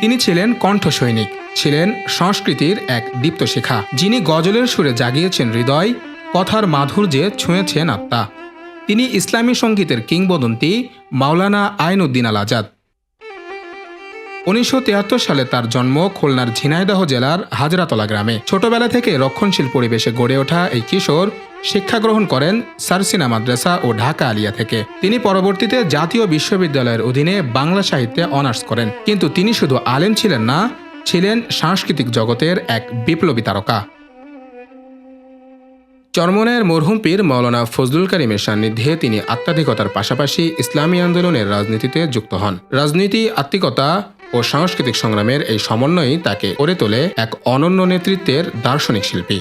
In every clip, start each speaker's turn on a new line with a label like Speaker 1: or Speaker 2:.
Speaker 1: তিনি ছিলেন কণ্ঠ সৈনিক ছিলেন সংস্কৃতির এক দীপ্ত শিখা যিনি গজলের সুরে জাগিয়েছেন হৃদয়, কথার মাধুর্যে ছুঁয়েছেন আত্মা। তিনি ইসলামী সঙ্গীতের কিংবদন্তি মাওলানা আইনউদ্দিন আল আজাদ। উনিশশো সালে তার জন্ম খুলনার ঝিনাইদহ জেলার হাজরাতলা গ্রামে। ছোটবেলা থেকে রক্ষণশীল পরিবেশে গড়ে ওঠা এই কিশোর শিক্ষা গ্রহণ করেন সারসিনা মাদ্রাসা ও ঢাকা আলিয়া থেকে। তিনি পরবর্তীতে জাতীয় বিশ্ববিদ্যালয়ের অধীনে বাংলা সাহিত্যে অনার্স করেন। কিন্তু তিনি শুধু আলেম ছিলেন না, ছিলেন সাংস্কৃতিক জগতের এক বিপ্লবী তারকা। চরমনের মরহুম পীর মৌলানা ফজলুল করিমের সান্নিধ্যে তিনি আত্মাধিকতার পাশাপাশি ইসলামী আন্দোলনের রাজনীতিতে যুক্ত হন। রাজনীতি, আত্মিকতা ও সাংস্কৃতিক সংগ্রামের এই সমন্বয়ই তাকে করে তোলে এক অনন্য নেতৃত্বের দার্শনিক শিল্পী।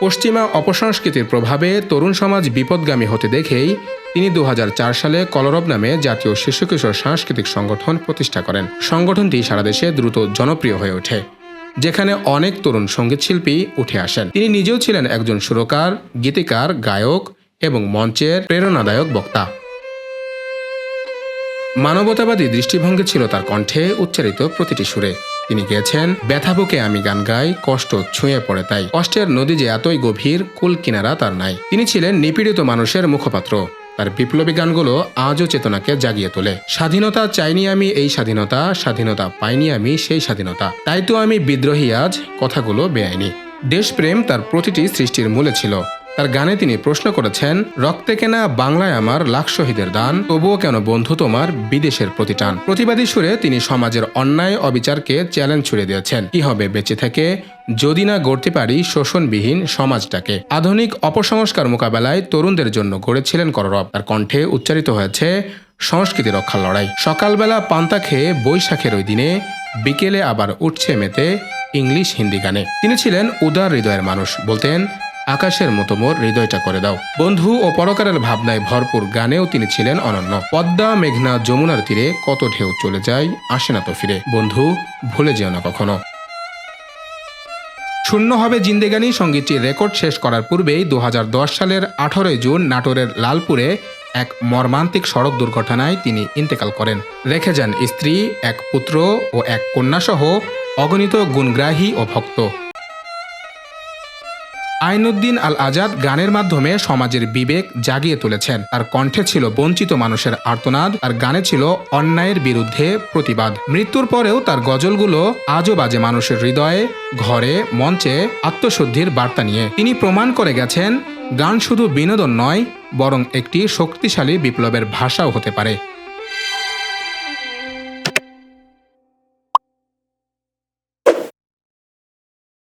Speaker 1: পশ্চিমা অপসংস্কৃতির প্রভাবে তরুণ সমাজ বিপদগামী হতে দেখেই তিনি দু হাজার চার সালে কলরব নামে জাতীয় শিশু কিশোর সাংস্কৃতিক সংগঠন প্রতিষ্ঠা করেন। সংগঠনটি সারা দেশে দ্রুত জনপ্রিয় হয়ে ওঠে, যেখানে অনেক তরুণ সঙ্গীতশিল্পী উঠে আসেন। তিনি নিজেও ছিলেন একজন সুরকার, গীতিকার, গায়ক এবং মঞ্চের প্রেরণাদায়ক বক্তা। মানবতাবাদী দৃষ্টিভঙ্গি ছিল তার কণ্ঠে উচ্চারিত প্রতিটি সুরে। তিনি গেয়েছেন, ব্যথা বুকে আমি গান গাই, কষ্ট ছুঁয়ে পড়ে তাই। কষ্টের নদী যে এতই গভীর, কুল কিনারা তার নাই। তিনি ছিলেন নিপীড়িত মানুষের মুখপাত্র। তার বিপ্লবী গানগুলো আজও চেতনাকে জাগিয়ে তোলে। স্বাধীনতা চাইনি আমি এই স্বাধীনতা স্বাধীনতা পাইনি আমি সেই স্বাধীনতা। তাই তো আমি বিদ্রোহী আজ, কথাগুলো বেআইনি। দেশপ্রেম তার প্রতিটি সৃষ্টির মূলে ছিল। তার গানে তিনি প্রশ্ন করেছেন, রক্তে কেনা বাংলায় আমার লাখ শহীদের দান, তবুও কেন বন্ধু তোমার বিদেশের প্রতিটান? প্রতিবাদী সুরে তিনি সমাজের অন্যায় অবিচারকে চ্যালেঞ্জ ছুড়ে দিয়েছেন, কি হবে বেঁচে থেকে? যদি না গড়তে পারি শোষণবিহীন সমাজটাকে। আধুনিক অপসংস্কার মোকাবেলায় তরুণদের জন্য গড়েছিলেন কররব তার কণ্ঠে উচ্চারিত হয়েছে, সংস্কৃতি রক্ষার লড়াই। সকালবেলা পান্তা খেয়ে বৈশাখের ওই দিনে বিকেলে আবার উঠছে মেতে ইংলিশ হিন্দি গানে। তিনি ছিলেন উদার হৃদয়ের মানুষ। বলতেন আকাশের মতো মোর হৃদয়টা করে দাও। বন্ধু ও পরকারের ভাবনায় ভরপুর গানেও তিনি ছিলেন অনন্য। পদ্মা, মেঘনা, যমুনার তীরে কত ঢেউ চলে যায়, আসে না তো ফিরে। বন্ধু, ভুলে যেও না কখনো। শূন্য হবে জিন্দেগানি সঙ্গীতটির রেকর্ড শেষ করার পূর্বেই দু হাজার দশ সালের আঠারোই জুন নাটোরের লালপুরে এক মর্মান্তিক সড়ক দুর্ঘটনায় তিনি ইন্তেকাল করেন। রেখে যান স্ত্রী, এক পুত্র ও এক কন্যাসহ অগণিত গুণগ্রাহী ও ভক্ত। আইনুদ্দিন আল আজাদ গানের মাধ্যমে সমাজের বিবেক জাগিয়ে তুলেছেন। তার কণ্ঠে ছিল বঞ্চিত মানুষের আর্তনাদ আর গানে ছিল অন্যায়ের বিরুদ্ধে প্রতিবাদ। মৃত্যুর পরেও তার গজলগুলো আজও বাজে মানুষের হৃদয়ে, ঘরে, মঞ্চে আত্মশুদ্ধির বার্তা নিয়ে। তিনি প্রমাণ করে গেছেন, গান শুধু বিনোদন নয়, বরং একটি শক্তিশালী বিপ্লবের ভাষাও হতে পারে।